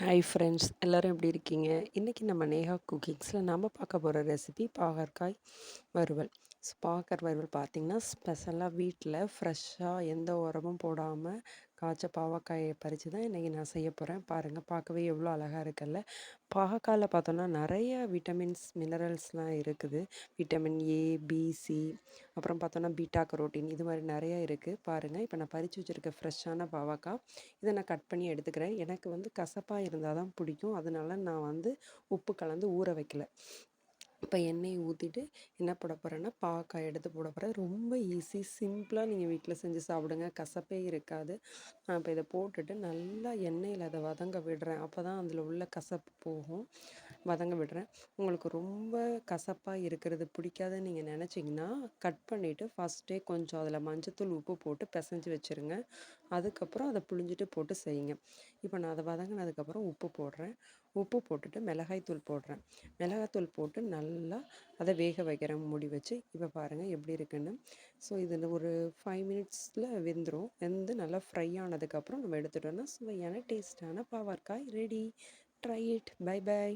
Hi friends எல்லோரும் எப்படி இருக்கீங்க? இன்றைக்கி நம்ம நேஹா குக்கிங்ஸில் நம்ம பார்க்க போகிற ரெசிபி பாகற்காய் வறுவல். ஸ்பாக்கர் வறுவல் பார்த்திங்கன்னா ஸ்பெஷலாக வீட்டில் ஃப்ரெஷ்ஷாக எந்த உரமும் போடாமல் காய்ச்ச பாவக்காயை பறித்து தான் இன்றைக்கி நான் செய்ய போகிறேன் பாருங்கள் பார்க்கவே எவ்வளோ அழகாக இருக்குல்ல. பாகக்காயில் பார்த்தோன்னா நிறைய விட்டமின்ஸ் மினரல்ஸ்லாம் இருக்குது. விட்டமின் ஏ பிசி அப்புறம் பார்த்தோன்னா பீட்டா கரோட்டின் இது மாதிரி நிறைய இருக்குது பாருங்கள் இப்போ நான் பறித்து வச்சுருக்க ஃப்ரெஷ்ஷான பாவக்காய் இதை நான் கட் பண்ணி எடுத்துக்கிறேன். எனக்கு வந்து கசப்பாக இருந்தால் தான் பிடிக்கும். அதனால நான் வந்து உப்பு கலந்து ஊற வைக்கல. இப்போ எண்ணெயை ஊற்றிட்டு என்ன போட போகிறேன்னா பாக்காய் எடுத்து போட போகிறேன் ரொம்ப ஈஸி சிம்பிளாக நீங்கள் வீட்டில் செஞ்சு சாப்பிடுங்க. கசப்பே இருக்காது. நான் இப்போ இதை போட்டுட்டு நல்லா எண்ணெயில் அதை வதங்க விடுறேன். அப்போ தான் அதில் உள்ள கசப்பு போகும். வதங்க விடுறேன். உங்களுக்கு ரொம்ப கசப்பாக இருக்கிறது பிடிக்காதுன்னு நீங்கள் நினச்சிங்கன்னா கட் பண்ணிவிட்டு ஃபஸ்ட்டே கொஞ்சம் அதில் மஞ்சத்தூள் உப்பு போட்டு பிசைஞ்சு வச்சுருங்க. அதுக்கப்புறம் அதை புழிஞ்சிட்டு போட்டு செய்யுங்க. இப்போ நான் அதை வதங்கினதுக்கப்புறம் உப்பு போடுறேன். உப்பு போட்டுட்டு மிளகாய்த்தூள் போடுறேன். மிளகாய்த்தூள் போட்டு நல்லா அதை வேக வைக்கிறேன் மூடி வச்சு இப்போ பாருங்கள் எப்படி இருக்குன்னு. ஸோ இது ஒரு ஃபைவ் மினிட்ஸில் வெந்துடும் வெந்து நல்லா ஃப்ரை ஆனதுக்கப்புறம் நம்ம எடுத்துட்டோம்னா சுவையான டேஸ்டான பாவற்காய் ready try it bye bye